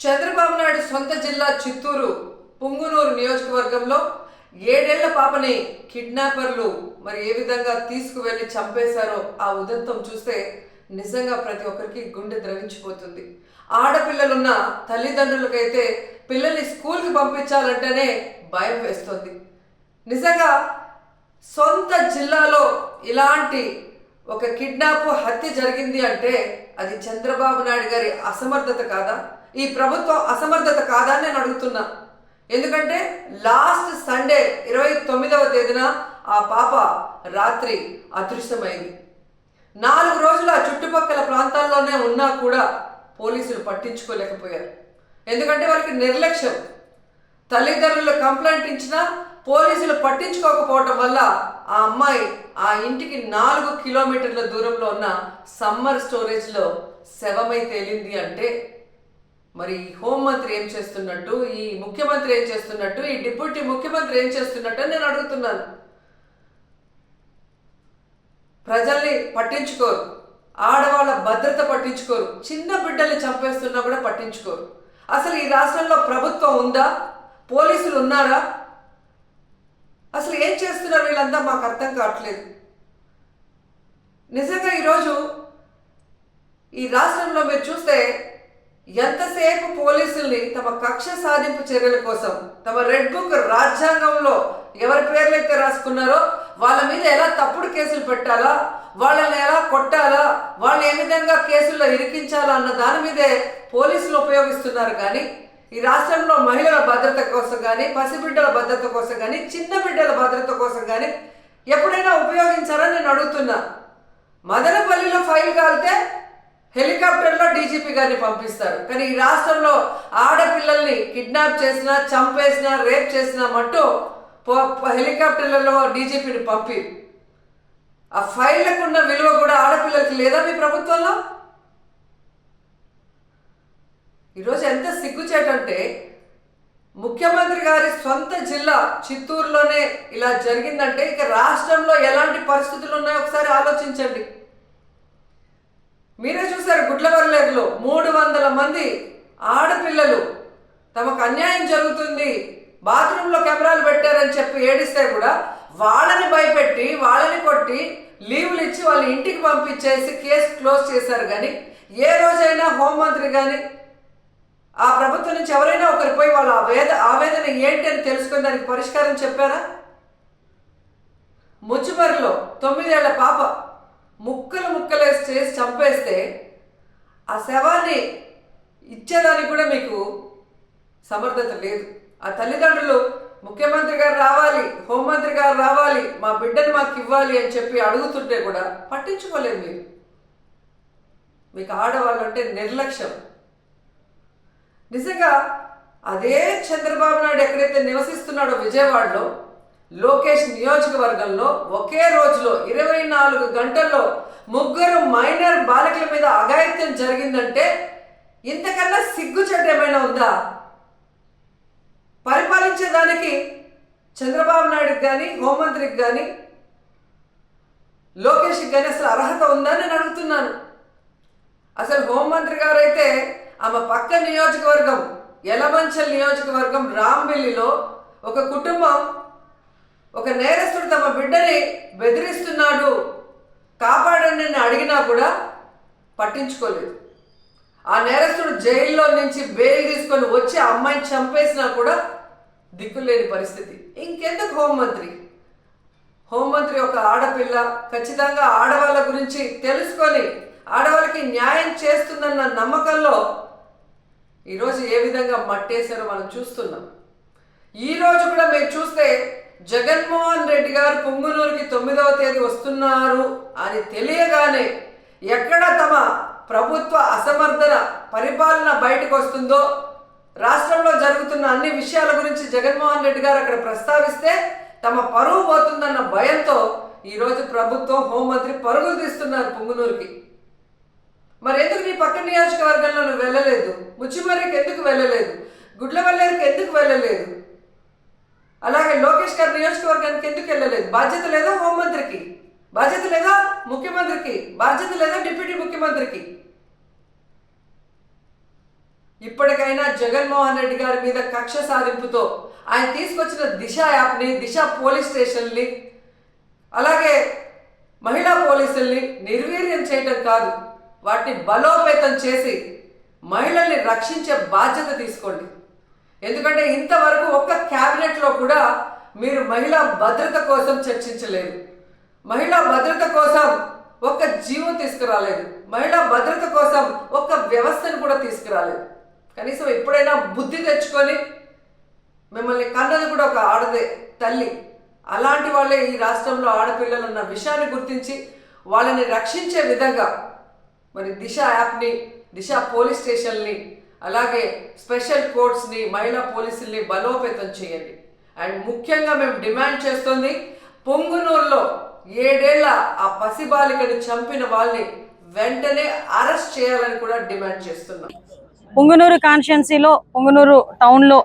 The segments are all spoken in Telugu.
చంద్రబాబు నాయుడు సొంత జిల్లా చిత్తూరు పుంగునూరు నియోజకవర్గంలో ఏడేళ్ళ పాపని కిడ్నాపర్లు మరి ఏ విధంగా తీసుకువెళ్ళి చంపేశారో ఆ ఉదంతం చూస్తే నిజంగా ప్రతి ఒక్కరికి గుండె ద్రవించిపోతుంది. ఆడపిల్లలున్న తల్లిదండ్రులకైతే పిల్లల్ని స్కూల్కి పంపించాలంటేనే భయం వేస్తుంది. నిజంగా సొంత జిల్లాలో ఇలాంటి ఒక కిడ్నాప్ హత్య జరిగింది అంటే అది చంద్రబాబు నాయుడు గారి అసమర్థత కాదా? ఈ ప్రభుత్వం అసమర్థత కాదా అని నేను అడుగుతున్నా. ఎందుకంటే లాస్ట్ సండే ఇరవై తొమ్మిదవ తేదీన ఆ పాప రాత్రి అదృశ్యమైంది. నాలుగు రోజులు ఆ చుట్టుపక్కల ప్రాంతాల్లోనే ఉన్నా కూడా పోలీసులు పట్టించుకోలేకపోయారు. ఎందుకంటే వాళ్ళకి నిర్లక్ష్యం. తల్లిదండ్రులు కంప్లైంట్ ఇచ్చినా పోలీసులు పట్టించుకోకపోవటం వల్ల ఆ అమ్మాయి ఆ ఇంటికి నాలుగు కిలోమీటర్ల దూరంలో ఉన్న సమ్మర్ స్టోరేజ్లో శవమై తేలింది అంటే మరి హోం హోంమంత్రి ఏం చేస్తున్నట్టు ఈ ముఖ్యమంత్రి ఏం చేస్తున్నట్టు ఈ డిప్యూటీ ముఖ్యమంత్రి ఏం చేస్తున్నట్టు నేను అడుగుతున్నాను. ప్రజల్ని పట్టించుకోరు. ఆడవాళ్ళ భద్రత పట్టించుకోరు. చిన్న బిడ్డల్ని చంపేస్తున్నా కూడా పట్టించుకోరు. అసలు ఈ రాష్ట్రంలో ప్రభుత్వం ఉందా? పోలీసులు ఉన్నారా? అసలు ఏం చేస్తున్నారు వీళ్ళంతా మాకు అర్థం కావట్లేదు. నిజంగా ఈరోజు ఈ రాష్ట్రంలో మీరు చూస్తే ఎంతసేపు పోలీసుల్ని తమ కక్ష సాధింపు చర్యల కోసం తమ రెడ్ బుక్ రాజ్యాంగంలో ఎవరి పేర్లైతే రాసుకున్నారో వాళ్ళ మీద ఎలా తప్పుడు కేసులు పెట్టాలా వాళ్ళని ఎలా కొట్టాలా వాళ్ళని ఏ విధంగా కేసుల్లో ఇరికించాలా అన్న దాని మీదే పోలీసులు ఉపయోగిస్తున్నారు కానీ ఈ రాష్ట్రంలో మహిళల భద్రత కోసం కానీ పసిబిడ్డల భద్రత కోసం కానీ చిన్న బిడ్డల భద్రత కోసం కానీ ఎప్పుడైనా ఉపయోగించారని నేను అడుగుతున్నా. మదనపల్లిలో ఫైల్ కాలితే హెలికాప్టర్లో డీజీపీ గారిని పంపిస్తారు. కానీ ఈ రాష్ట్రంలో ఆడపిల్లల్ని కిడ్నాప్ చేసినా చంపేసినా రేప్ చేసినా మట్టు హెలికాప్టర్లలో డీజీపీని పంపి. ఆ ఫైళ్ళకు ఉన్న విలువ కూడా ఆడపిల్లలకి లేదా మీ ప్రభుత్వంలో? ఈరోజు ఎంత సిగ్గుచేటంటే ముఖ్యమంత్రి గారి సొంత జిల్లా చిత్తూరులోనే ఇలా జరిగిందంటే ఇక రాష్ట్రంలో ఎలాంటి పరిస్థితులు ఉన్నాయో ఒకసారి ఆలోచించండి. మీరే చూసారు గుడ్లవర్లేరులో మూడు వందల మంది ఆడపిల్లలు తమకు అన్యాయం జరుగుతుంది బాత్రూంలో కెమెరాలు పెట్టారని చెప్పి ఏడిస్తే కూడా వాళ్ళని భయపెట్టి వాళ్ళని కొట్టి లీవులు ఇచ్చి వాళ్ళ ఇంటికి పంపించేసి కేసు క్లోజ్ చేశారు కానీ ఏ రోజైనా హోంమంత్రి కానీ ఆ ప్రభుత్వం నుంచి ఎవరైనా ఒకరు పోయి వాళ్ళ వేద ఆవేదన ఏంటి అని తెలుసుకుని దానికి పరిష్కారం చెప్పారా? ముచ్చుమరిలో తొమ్మిదేళ్ళ పాప ముక్కలు ముక్కలేసి చేసి చంపేస్తే ఆ శవాన్ని ఇచ్చేదానికి కూడా మీకు సమర్థత లేదు. ఆ తల్లిదండ్రులు ముఖ్యమంత్రి గారు రావాలి హోంమంత్రి గారు రావాలి మా బిడ్డను మాకు ఇవ్వాలి అని చెప్పి అడుగుతుంటే కూడా పట్టించుకోలేదు మీరు. మీకు ఆడవాళ్ళు అంటే నిర్లక్ష్యం. నిజంగా అదే చంద్రబాబు నాయుడు ఎక్కడైతే నివసిస్తున్నాడో విజయవాడలో లోకేష్ నియోజకవర్గంలో ఒకే రోజులో ఇరవై నాలుగు గంటల్లో ముగ్గురు మైనర్ బాలికల మీద అఘాయిత్యం జరిగిందంటే ఇంతకన్నా సిగ్గుచెట్టు ఏమైనా ఉందా? పరిపాలించేదానికి చంద్రబాబు నాయుడుకి కానీ హోంమంత్రికి కానీ లోకేష్కి కానీ అసలు అర్హత ఉందా అని నేను అడుగుతున్నాను. అసలు హోంమంత్రి గారు అయితే ఆమె పక్క నియోజకవర్గం ఎలమంచల్ నియోజకవర్గం రాంబిల్లిలో ఒక కుటుంబం ఒక నేరస్తుడు తమ బిడ్డని బెదిరిస్తున్నాడు. కాపాడండి అని అడిగినా కూడా పట్టించుకోలేదు. ఆ నేరస్తుడు జైల్లో నుంచి బెయిల్ తీసుకొని వచ్చి ఆ అమ్మాయిని చంపేసినా కూడా దిక్కులేని పరిస్థితి. ఇంకెందుకు హోంమంత్రి? హోంమంత్రి ఒక ఆడపిల్ల ఖచ్చితంగా ఆడవాళ్ళ గురించి తెలుసుకొని ఆడవాళ్ళకి న్యాయం చేస్తుందన్న నమ్మకంలో ఈరోజు ఏ విధంగా మట్టేశారో మనం చూస్తున్నాం. ఈరోజు కూడా మీరు చూస్తే జగన్మోహన్ రెడ్డి గారు పుంగునూరుకి తొమ్మిదవ తేదీ వస్తున్నారు అని తెలియగానే ఎక్కడ తమ ప్రభుత్వ అసమర్థన పరిపాలన బయటకు వస్తుందో రాష్ట్రంలో జరుగుతున్న అన్ని విషయాల గురించి జగన్మోహన్ రెడ్డి గారు అక్కడ ప్రస్తావిస్తే తమ పరువు పోతుందన్న భయంతో ఈరోజు ప్రభుత్వం హోంమంత్రి పరుగులు తీస్తున్నారు పుంగునూరుకి. మరి ఎందుకు నీ పక్క నియోజకవర్గంలో నువ్వు వెళ్ళలేదు? ముచ్చిమర్రికి ఎందుకు వెళ్ళలేదు? గుడ్లవల్లేరుకి ఎందుకు వెళ్ళలేదు? అలాగే లోకేష్ గారి నియోజకవర్గానికి ఎందుకు వెళ్ళలేదు? బాధ్యత లేదా హోంమంత్రికి? బాధ్యత లేదా ముఖ్యమంత్రికి? బాధ్యత లేదా డిప్యూటీ ముఖ్యమంత్రికి? ఇప్పటికైనా ఇప్పటికైనా జగన్మోహన్ రెడ్డి గారి మీద కక్ష సాధింపుతో ఆయన తీసుకొచ్చిన దిశ యాప్ని దిశ పోలీస్ స్టేషన్ని అలాగే మహిళా పోలీసుల్ని నిర్వీర్యం చేయటం కాదు. వాటిని బలోపేతం చేసి మహిళల్ని రక్షించే బాధ్యత తీసుకోండి. ఎందుకంటే ఇంతవరకు ఒక్క క్యాబినెట్లో కూడా మీరు మహిళా భద్రత కోసం చర్చించలేదు. మహిళా భద్రత కోసం ఒక్క జీవం తీసుకురాలేదు. మహిళా భద్రత కోసం ఒక్క వ్యవస్థను కూడా తీసుకురాలేదు. కనీసం ఎప్పుడైనా బుద్ధి తెచ్చుకొని మిమ్మల్ని కన్నది కూడా ఒక ఆడదే తల్లి. అలాంటి వాళ్ళే ఈ రాష్ట్రంలో ఆడపిల్లలు ఉన్న విషయాన్ని గుర్తించి వాళ్ళని రక్షించే విధంగా మరి దిశ యాప్ని దిశ పోలీస్ స్టేషన్ని అలాగే స్పెషల్ కోర్ట్స్ని మహిళా పోలీసుల్ని బలోపేతం చేయండి. అండ్ ముఖ్యంగా మేము డిమాండ్ చేస్తుంది పొంగునూరులో ఏడేళ్ళ ఆ పసిబాలికని చంపిన వాళ్ళని వెంటనే అరెస్ట్ చేయాలని కూడా డిమాండ్ చేస్తున్నాం. పొంగునూరు కాన్స్టిట్యున్సీలో పొంగునూరు టౌన్లో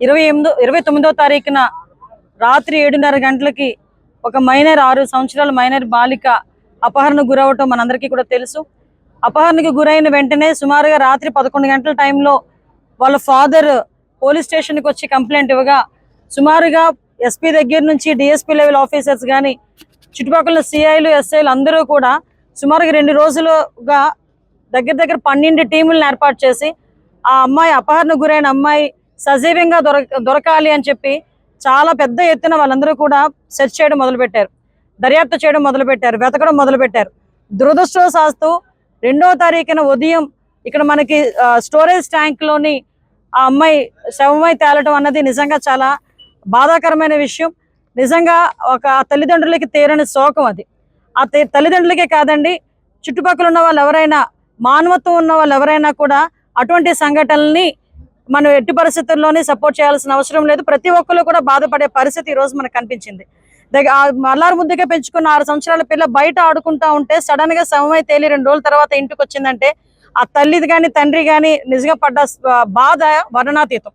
ఇరవై ఎనిమిదో ఇరవై తొమ్మిదో తారీఖున రాత్రి ఏడున్నర గంటలకి ఒక మైనర్ ఆరు సంవత్సరాల మైనర్ బాలిక అపహరణకు గురవటం మనందరికీ కూడా తెలుసు. అపహరణకు గురైన వెంటనే సుమారుగా రాత్రి పదకొండు గంటల టైంలో వాళ్ళ ఫాదర్ పోలీస్ స్టేషన్కి వచ్చి కంప్లైంట్ ఇవ్వగా సుమారుగా ఎస్పీ దగ్గర నుంచి డిఎస్పీ లెవెల్ ఆఫీసర్స్ కానీ చుట్టుపక్కల సిఐలు ఎస్ఐలు అందరూ కూడా సుమారుగా రెండు రోజులుగా దగ్గర దగ్గర పన్నెండు టీములను ఏర్పాటు చేసి ఆ అమ్మాయి అపహరణ గురైన అమ్మాయి సజీవంగా దొరక దొరకాలి అని చెప్పి చాలా పెద్ద ఎత్తున వాళ్ళందరూ కూడా సెర్చ్ చేయడం మొదలుపెట్టారు. దర్యాప్తు చేయడం మొదలుపెట్టారు. వెతకడం మొదలుపెట్టారు. దురదృష్టవశాస్తు రెండవ తారీఖున ఉదయం ఇక్కడ మనకి స్టోరేజ్ ట్యాంక్లోని ఆ అమ్మాయి శవమై తేలటం అన్నది నిజంగా చాలా బాధాకరమైన విషయం. నిజంగా ఒక తల్లిదండ్రులకి తీరని శోకం అది. ఆ తల్లిదండ్రులకే కాదండి చుట్టుపక్కల ఉన్న వాళ్ళు ఎవరైనా మానవత్వం ఉన్న వాళ్ళు ఎవరైనా కూడా అటువంటి సంఘటనల్ని మనం ఎట్టి పరిస్థితుల్లోనే సపోర్ట్ చేయాల్సిన అవసరం లేదు. ప్రతి ఒక్కరు కూడా బాధపడే పరిస్థితి ఈరోజు రోజు మనకు కనిపించింది. దగ్గర మల్లారు ముద్దుగా పెంచుకున్న ఆరు సంవత్సరాల పిల్ల బయట ఆడుకుంటా ఉంటే సడన్గా సమయం తేలి రెండు రోజుల తర్వాత ఇంటికి వచ్చిందంటే ఆ తల్లిది కానీ తండ్రి కానీ నిజంగా పడ్డ బాధ వర్ణనాతీతం.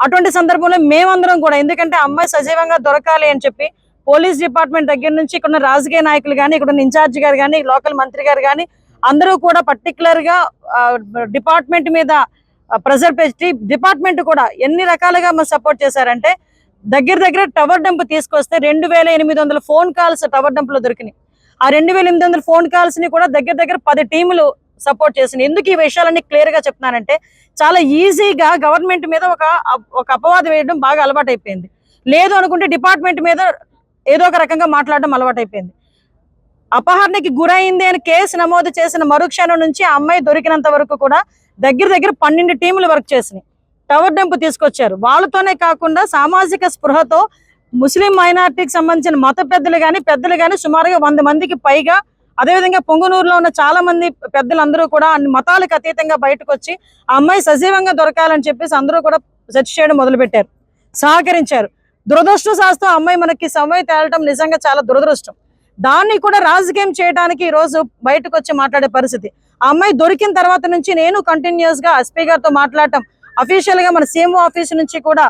అటువంటి సందర్భంలో మేమందరం కూడా ఎందుకంటే అమ్మాయి సజీవంగా దొరకాలి అని చెప్పి పోలీస్ డిపార్ట్మెంట్ దగ్గర నుంచి ఇక్కడ రాజకీయ నాయకులు కానీ ఇక్కడ ఇన్ఛార్జ్ గారు కానీ లోకల్ మంత్రి గారు కానీ అందరూ కూడా పర్టికులర్గా డిపార్ట్మెంట్ మీద ప్రెజర్ పెట్టి డిపార్ట్మెంట్ కూడా ఎన్ని రకాలుగా మనం సపోర్ట్ చేశారంటే దగ్గర దగ్గర టవర్ డంప్ తీసుకొస్తే రెండు వేల ఎనిమిది వందల ఫోన్ కాల్స్ టవర్ డంప్లో దొరికినాయి. ఆ రెండు వేల ఎనిమిది వందల ఫోన్ కాల్స్ని కూడా దగ్గర దగ్గర పది టీములు సపోర్ట్ చేసింది ఎందుకు ఈ విషయాలన్నీ క్లియర్గా చెప్తున్నానంటే చాలా ఈజీగా గవర్నమెంట్ మీద ఒక ఒక అపవాదం వేయడం బాగా అలవాటు అయిపోయింది లేదు అనుకుంటే డిపార్ట్మెంట్ మీద ఏదో ఒక రకంగా మాట్లాడడం అలవాటు అయిపోయింది అపహరణకి గురైంది అని కేసు నమోదు చేసిన మరుక్షణం నుంచి ఆ అమ్మాయి దొరికినంత వరకు కూడా దగ్గర దగ్గర పన్నెండు టీములు వర్క్ చేసినాయి. టవర్ డెంప్ తీసుకొచ్చారు. వాళ్ళతోనే కాకుండా సామాజిక స్పృహతో ముస్లిం మైనార్టీకి సంబంధించిన మత పెద్దలు కానీ పెద్దలు కానీ సుమారుగా వంద మందికి పైగా అదేవిధంగా పొంగునూరులో ఉన్న చాలా మంది పెద్దలందరూ కూడా అన్ని మతాలకు అతీతంగా బయటకు వచ్చి ఆ అమ్మాయి సజీవంగా దొరకాలని చెప్పేసి అందరూ కూడా సెర్చ్ చేయడం మొదలుపెట్టారు. సహకరించారు. దురదృష్టం శాస్త్రం అమ్మాయి మనకి సమయం తేలటం నిజంగా చాలా దురదృష్టం. దాన్ని కూడా రాజకీయం చేయడానికి ఈ రోజు బయటకు వచ్చి మాట్లాడే పరిస్థితి. ఆ అమ్మాయి దొరికిన తర్వాత నుంచి నేను కంటిన్యూస్గా ఎస్పీ గారితో మాట్లాడటం అఫీషియల్గా మన సీఎంఓ ఆఫీస్ నుంచి కూడా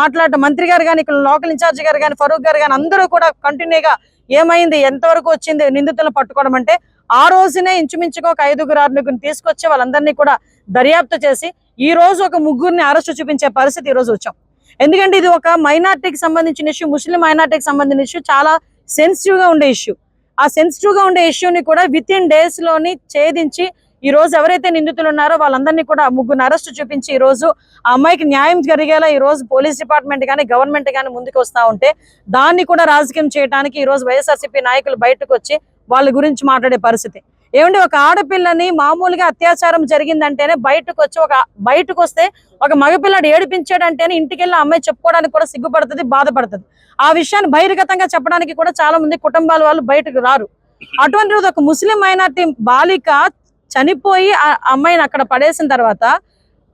మాట్లాడటం. మంత్రి గారు కానీ ఇక్కడ లోకల్ ఇన్ఛార్జ్ గారు కానీ ఫరూక్ గారు కానీ అందరూ కూడా కంటిన్యూగా ఏమైంది ఎంతవరకు వచ్చింది నిందితులను పట్టుకోవడం అంటే ఆ రోజునే ఇంచుమించుగా ఒక ఐదుగురు ఆరుగురిని తీసుకొచ్చి వాళ్ళందరినీ కూడా దర్యాప్తు చేసి ఈ రోజు ఒక ముగ్గురిని అరెస్ట్ చూపించే పరిస్థితి ఈ రోజు వచ్చాం. ఎందుకంటే ఇది ఒక మైనార్టీకి సంబంధించిన ఇష్యూ ముస్లిం మైనార్టీకి సంబంధించిన ఇష్యూ చాలా సెన్సిటివ్గా ఉండే ఇష్యూ ఆ సెన్సిటివ్గా ఉండే ఇష్యూని కూడా విత్ ఇన్ డేస్లోని ఛేదించి ఈ రోజు ఎవరైతే నిందితులు ఉన్నారో వాళ్ళందరినీ కూడా ముగ్గురు అరెస్ట్ చూపించి ఈ రోజు ఆ అమ్మాయికి న్యాయం జరిగేలా ఈ రోజు పోలీస్ డిపార్ట్మెంట్ కానీ గవర్నమెంట్ కానీ ముందుకు వస్తా ఉంటే దాన్ని కూడా రాజకీయం చేయడానికి ఈ రోజు వైఎస్ఆర్సీపీ నాయకులు బయటకు వచ్చి వాళ్ళ గురించి మాట్లాడే పరిస్థితి. ఏమండి ఒక ఆడపిల్లని మామూలుగా అత్యాచారం జరిగిందంటేనే బయటకు వచ్చి ఒక బయటకు వస్తే ఒక మగపిల్లాడు ఏడిపించాడంటేనే ఇంటికి వెళ్ళి ఆ అమ్మాయి చెప్పుకోవడానికి కూడా సిగ్గుపడుతుంది బాధపడుతుంది. ఆ విషయాన్ని బహిర్గతంగా చెప్పడానికి కూడా చాలా మంది కుటుంబాల వాళ్ళు బయటకు రారు. అటువంటి రోజు ఒక ముస్లిం మైనార్టీ బాలిక చనిపోయి ఆ అమ్మాయిని అక్కడ పడేసిన తర్వాత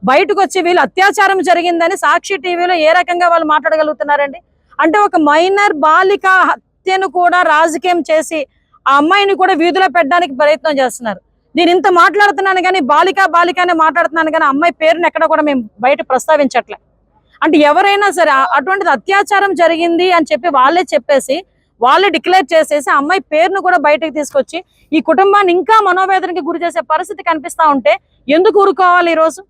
బయటకు వచ్చి వీళ్ళు అత్యాచారం జరిగిందని సాక్షి టీవీలో ఏ రకంగా వాళ్ళు మాట్లాడగలుగుతున్నారండి? అంటే ఒక మైనర్ బాలిక హత్యను కూడా రాజకీయం చేసి ఆ అమ్మాయిని కూడా వీధిలో పెట్టడానికి ప్రయత్నం చేస్తున్నారు. నేను ఇంత మాట్లాడుతున్నాను కానీ బాలిక బాలికనే మాట్లాడుతున్నాను కానీ అమ్మాయి పేరుని ఎక్కడ కూడా మేము బయట ప్రస్తావించట్లే. అంటే ఎవరైనా సరే అటువంటిది అత్యాచారం జరిగింది అని చెప్పి వాళ్ళే చెప్పేసి వాళ్ళే డిక్లేర్ చేసేసి అమ్మాయి పేరును కూడా బయటకు తీసుకొచ్చి ఈ కుటుంబాన్ని ఇంకా మనోవేదనకి గురి చేసే పరిస్థితి కనిపిస్తా ఉంటే ఎందుకు ఊరుకోవాలి ఈ రోజు?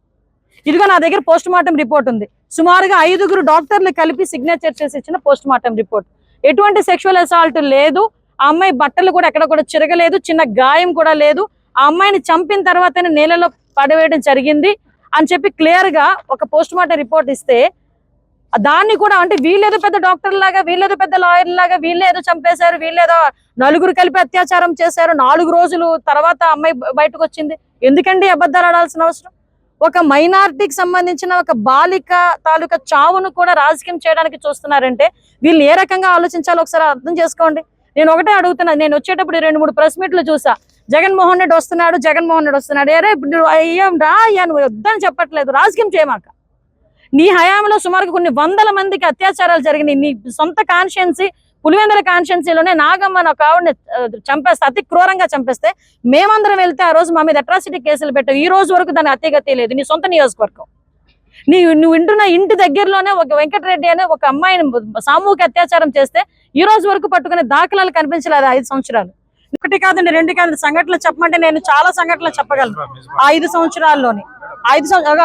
ఇదిగో నా దగ్గర పోస్ట్ మార్టం రిపోర్ట్ ఉంది. సుమారుగా ఐదుగురు డాక్టర్లు కలిపి సిగ్నేచర్ చేసి ఇచ్చిన పోస్ట్ మార్టం రిపోర్ట్. ఎటువంటి సెక్షువల్ అసాల్ట్ లేదు. ఆ అమ్మాయి బట్టలు కూడా ఎక్కడ కూడా చిరగలేదు. చిన్న గాయం కూడా లేదు. ఆ అమ్మాయిని చంపిన తర్వాతనే నేలలో పడవేయడం జరిగింది అని చెప్పి క్లియర్గా ఒక పోస్ట్ మార్టం రిపోర్ట్ ఇస్తే దాన్ని కూడా అంటే వీళ్ళేదో పెద్ద డాక్టర్ లాగా వీళ్ళేదో పెద్ద లాయర్ లాగా వీళ్ళేదో చంపేశారు వీళ్ళేదో నలుగురు కలిపి అత్యాచారం చేశారు నాలుగు రోజులు తర్వాత అమ్మాయి బయటకు వచ్చింది. ఎందుకండి అబద్ధాలు ఆడాల్సిన అవసరం? ఒక మైనార్టీకి సంబంధించిన ఒక బాలిక తాలూకా చావును కూడా రాజకీయం చేయడానికి చూస్తున్నారంటే వీళ్ళు ఏ రకంగా ఆలోచించాలో ఒకసారి అర్థం చేసుకోండి. నేను ఒకటే అడుగుతున్నా నేను వచ్చేటప్పుడు రెండు మూడు ప్రెస్ మీట్లు చూసా. జగన్మోహన్ రెడ్డి వస్తున్నాడు జగన్మోహన్ రెడ్డి వస్తున్నాడు. అరే ఇప్పుడు అయ్యాం రా అయ్యా నువ్వు వద్దని చెప్పట్లేదు. రాజకీయం చేయమాక. నీ హయాంలో సుమారు కొన్ని వందల మందికి అత్యాచారాలు జరిగినాయి. నీ సొంత కాన్షియన్సీ పులివెందుల కాన్షియన్సీలోనే నాగమ్మ ఒక ఆవిడని చంపేస్తే అతి క్రూరంగా చంపేస్తే మేమందరం వెళ్తే ఆ రోజు మా మీద అట్రాసిటీ కేసులు పెట్టావు ఈ రోజు వరకు దాని అతిగతి లేదు. నీ సొంత నియోజకవర్గం. నీ నువ్వు వింటున్న ఇంటి దగ్గరలోనే ఒక వెంకటరెడ్డి అనే ఒక అమ్మాయిని సామూహిక అత్యాచారం చేస్తే ఈ రోజు వరకు పట్టుకునే దాఖలాలు కనిపించలేదు ఐదు సంవత్సరాలు. ఒకటి కాదండి రెండు కాదండి సంఘటనలు చెప్పమంటే నేను చాలా సంఘటనలు చెప్పగలను. ఆ ఐదు సంవత్సరాల్లోని. ఐదు సంవత్సరాలు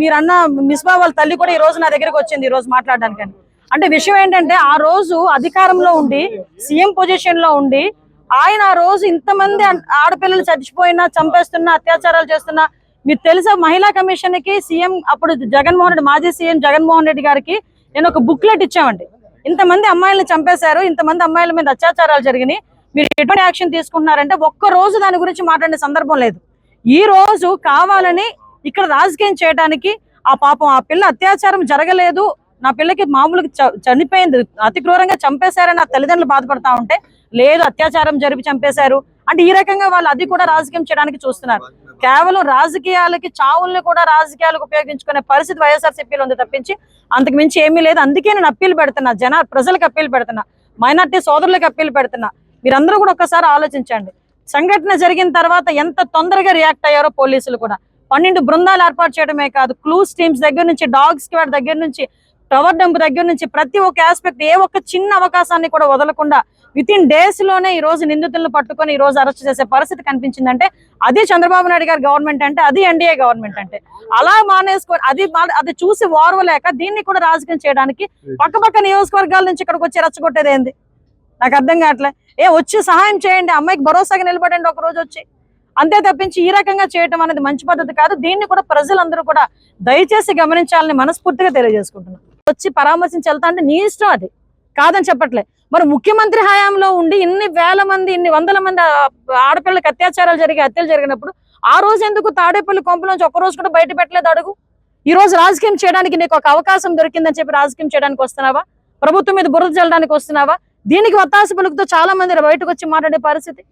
మీరన్న మిస్బా వాళ్ళ తల్లి కూడా ఈ రోజు నా దగ్గరకు వచ్చింది ఈ రోజు మాట్లాడడానికి అంటే విషయం ఏంటంటే ఆ రోజు అధికారంలో ఉండి సీఎం పొజిషన్లో ఉండి ఆయన ఆ రోజు ఇంతమంది ఆడపిల్లలు చచ్చిపోయినా చంపేస్తున్నా అత్యాచారాలు చేస్తున్నా మీరు తెలుసా మహిళా కమిషన్కి సీఎం అప్పుడు జగన్మోహన్ రెడ్డి మాజీ సీఎం జగన్మోహన్ రెడ్డి గారికి నేను ఒక బుక్లెట్ ఇచ్చామండి. ఇంతమంది అమ్మాయిలను చంపేశారు ఇంతమంది అమ్మాయిల మీద అత్యాచారాలు జరిగినాయి. మీరు ఎటువంటి యాక్షన్ తీసుకుంటున్నారంటే ఒక్క రోజు దాని గురించి మాట్లాడే సందర్భం లేదు. ఈ రోజు కావాలని ఇక్కడ రాజకీయం చేయడానికి ఆ పాపం ఆ పిల్ల అత్యాచారం జరగలేదు. నా పిల్లకి మామూలుగా చ- చనిపోయింది. అతి క్రూరంగా చంపేశారని ఆ తల్లిదండ్రులు బాధపడతా ఉంటే లేదు అత్యాచారం జరిపి చంపేశారు అంటే ఈ రకంగా వాళ్ళు అది కూడా రాజకీయం చేయడానికి చూస్తున్నారు. కేవలం రాజకీయాలకి చావుల్ని కూడా రాజకీయాలకు ఉపయోగించుకునే పరిస్థితి వైఎస్ఆర్సీపీలో ఉంది తప్పించి అంతకు మించి ఏమీ లేదు. అందుకే నేను అప్పీలు పెడుతున్నా. జన ప్రజలకు అప్పీలు పెడుతున్నా. మైనార్టీ సోదరులకు అప్పీలు పెడుతున్నా. మీరందరూ కూడా ఒక్కసారి ఆలోచించండి. సంఘటన జరిగిన తర్వాత ఎంత తొందరగా రియాక్ట్ అయ్యారో పోలీసులు కూడా. పన్నెండు బృందాలు ఏర్పాటు చేయడమే కాదు క్లూస్ టీమ్స్ దగ్గర నుంచి డాగ్ స్క్వాడ్ దగ్గర నుంచి టవర్ డంప్ దగ్గర నుంచి ప్రతి ఒక్క ఆస్పెక్ట్ ఏ ఒక్క చిన్న అవకాశాన్ని కూడా వదలకుండా విత్ ఇన్ డేస్లోనే ఈ రోజు నిందితులను పట్టుకొని ఈ రోజు అరెస్ట్ చేసే పరిస్థితి కనిపించిందంటే అది చంద్రబాబు నాయుడు గారి గవర్నమెంట్ అంటే అది ఎన్డీఏ గవర్నమెంట్ అంటే. అలా మానేసుకో అది మా- అది చూసి ఓర్వలేక దీన్ని కూడా రాజకీయం చేయడానికి పక్కపక్క నియోజకవర్గాల నుంచి ఇక్కడికి వచ్చి రెచ్చగొట్టేది ఏంది? నాకు అర్థం కావట్లే. ఏ వచ్చి సహాయం చేయండి అమ్మాయికి భరోసాగా నిలబడండి ఒక రోజు వచ్చి. అంతే తప్పించి ఈ రకంగా చేయటం అనేది మంచి పద్ధతి కాదు. దీన్ని కూడా ప్రజలందరూ కూడా దయచేసి గమనించాలని మనస్ఫూర్తిగా తెలియజేసుకుంటున్నాను. వచ్చి పరామర్శించి వెళ్తా అంటే నీ ఇష్టం అది. కాదని చెప్పట్లే. మరి ముఖ్యమంత్రి హయాంలో ఉండి ఇన్ని వేల మంది ఇన్ని వందల మంది ఆ- ఆడపిల్లకి అత్యాచారాలు జరిగి హత్యలు జరిగినప్పుడు ఆ రోజు ఎందుకు తాడేపల్లి కొంపలోంచి ఒక్క రోజు కూడా బయట పెట్టలేదు అడుగు? ఈ రోజు రాజకీయం చేయడానికి నీకు ఒక అవకాశం దొరికిందని చెప్పి రాజకీయం చేయడానికి వస్తున్నావా? ప్రభుత్వం మీద బురద చల్లడానికి వస్తున్నావా? దీనికి వత్తాస పలుకుతో చాలా మంది బయటకు వచ్చి మాట్లాడే పరిస్థితి.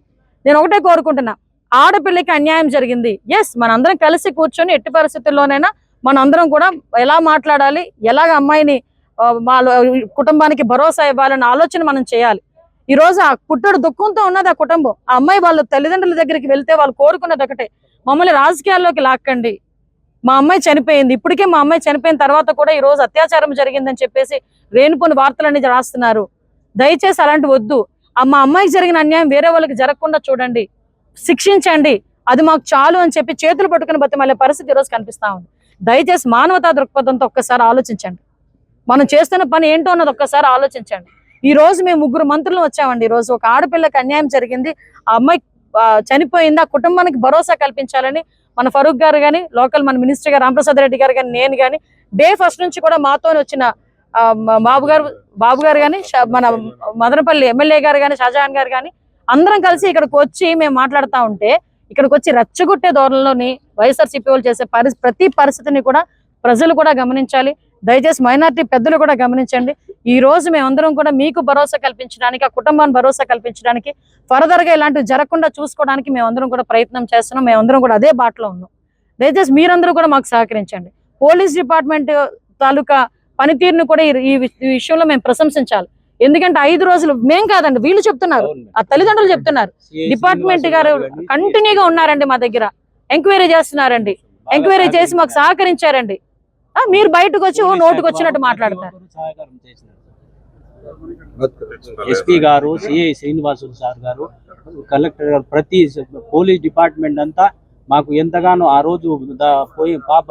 నేను ఒకటే కోరుకుంటున్నా ఆడపిల్లకి అన్యాయం జరిగింది. ఎస్ మనందరం కలిసి కూర్చొని ఎట్టి పరిస్థితుల్లోనైనా మనందరం కూడా ఎలా మాట్లాడాలి ఎలాగ అమ్మాయిని వాళ్ళ కుటుంబానికి భరోసా ఇవ్వాలన్న ఆలోచన మనం చేయాలి. ఈ రోజు ఆ పుట్టడు దుఃఖంతో ఉన్నది ఆ కుటుంబం. ఆ అమ్మాయి వాళ్ళ తల్లిదండ్రుల దగ్గరికి వెళ్తే వాళ్ళు కోరుకున్నది ఒకటే మమ్మల్ని రాజకీయాల్లోకి లాక్కండి. మా అమ్మాయి చనిపోయింది ఇప్పటికే మా అమ్మాయి చనిపోయిన తర్వాత కూడా ఈ రోజు అత్యాచారం జరిగిందని చెప్పేసి రేణుపోని వార్తలన్నీ రాస్తున్నారు. దయచేసి అలాంటి వద్దు. ఆ మా అమ్మాయికి జరిగిన అన్యాయం వేరే వాళ్ళకి జరగకుండా చూడండి. శిక్షించండి. అది మాకు చాలు అని చెప్పి చేతులు పట్టుకుని బతిమలే పరిస్థితి ఈరోజు కనిపిస్తా ఉంది. దయచేసి మానవతా దృక్పథంతో ఒక్కసారి ఆలోచించండి. మనం చేస్తున్న పని ఏంటో అన్నది ఒక్కసారి ఆలోచించండి. ఈ రోజు మేము ముగ్గురు మంత్రులు వచ్చామండి. ఈ రోజు ఒక ఆడపిల్లకి అన్యాయం జరిగింది. ఆ అమ్మాయి చనిపోయింది. ఆ కుటుంబానికి భరోసా కల్పించాలని మన ఫరూక్ గారు కానీ లోకల్ మన మినిస్టర్ గారు రామప్రసాద్ రెడ్డి గారు కానీ నేను కానీ డే ఫస్ట్ నుంచి కూడా మాతో వచ్చిన బాబు గారు బాబు గారు కానీ మన మదనపల్లి ఎమ్మెల్యే గారు కానీ షాజహాన్ గారు కానీ అందరం కలిసి ఇక్కడికి వచ్చి మేము మాట్లాడుతూ ఉంటే ఇక్కడికి వచ్చి రెచ్చగొట్టే ధోరణిలోని వైఎస్ఆర్సీపీ వాళ్ళు చేసే పరి ప్రతి పరిస్థితిని కూడా ప్రజలు కూడా గమనించాలి. దయచేసి మైనారిటీ పెద్దలు కూడా గమనించండి. ఈ రోజు మేమందరం కూడా మీకు భరోసా కల్పించడానికి ఆ కుటుంబాన్ని భరోసా కల్పించడానికి ఫర్దర్గా ఇలాంటివి జరగకుండా చూసుకోవడానికి మేమందరం కూడా ప్రయత్నం చేస్తున్నాం. మేమందరం కూడా అదే బాటలో ఉన్నాం. దయచేసి మీరందరూ కూడా మాకు సహకరించండి. పోలీస్ డిపార్ట్మెంట్ తాలూకా పనితీరును కూడా ఈ- విషయంలో మేము ప్రశంసించాలి. ఎందుకంటే ఐదు రోజులు మేం కాదండి వీళ్ళు చెప్తున్నారు. ఆ తల్లిదండ్రులు చెప్తున్నారు. డిపార్ట్మెంట్ గారు కంటిన్యూగా ఉన్నారండి మా దగ్గర. ఎంక్వైరీ చేస్తున్నారండి. ఎంక్వైరీ చేసి మాకు సహకరించారండి. మీరు బయటకు వచ్చి నోటుకు వచ్చినట్టు మాట్లాడతారు. SP garu CI Srinivasulu sir garu collector garu ప్రతి పోలీస్ డిపార్ట్మెంట్ అంతా మాకు ఎంతగానో ఆ రోజు పోయి పాప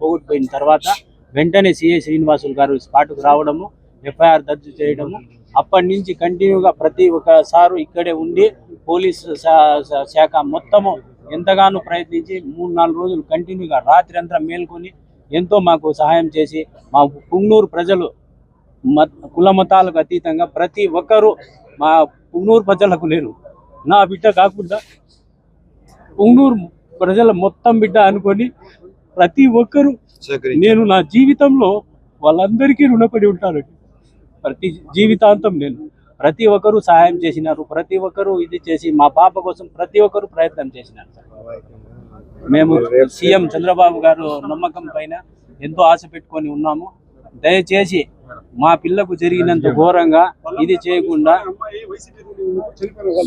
పోగొట్టుపోయిన తర్వాత వెంటనే సిఐ శ్రీనివాసులు గారు స్పాట్కు రావడము ఎఫ్ఐఆర్ దర్జు చేయడము అప్పటి నుంచి కంటిన్యూగా ప్రతి ఒక్కసారు ఇక్కడే ఉండి పోలీస్ శా- శా- శాఖ మొత్తము ఎంతగానో ప్రయత్నించి మూడు నాలుగు రోజులు కంటిన్యూగా రాత్రి అంతా మేల్కొని ఎంతో మాకు సహాయం చేసి మా పుంగనూరు ప్రజలు మత కుల మతాలకు అతీతంగా ప్రతి ఒక్కరూ మా పుంగనూరు ప్రజలకు లేరు. నా బిడ్డ కాకుండా పుంగనూరు ప్రజల మొత్తం బిడ్డ అనుకొని ప్రతి ఒక్కరూ నేను నా జీవితంలో వాళ్ళందరికీ రుణపడి ఉంటాను. ప్రతి జీవితాంతం నేను. ప్రతి ఒక్కరూ సహాయం చేసినారు. ప్రతి ఒక్కరూ ఇది చేసి మా పాప కోసం ప్రతి ఒక్కరూ ప్రయత్నం చేసినారు మేము సీఎం చంద్రబాబు గారు నమ్మకం పైన ఎంతో ఆశ పెట్టుకొని ఉన్నాము. దయచేసి మా పిల్లకు జరిగినంత ఘోరంగా ఇది చేయకుండా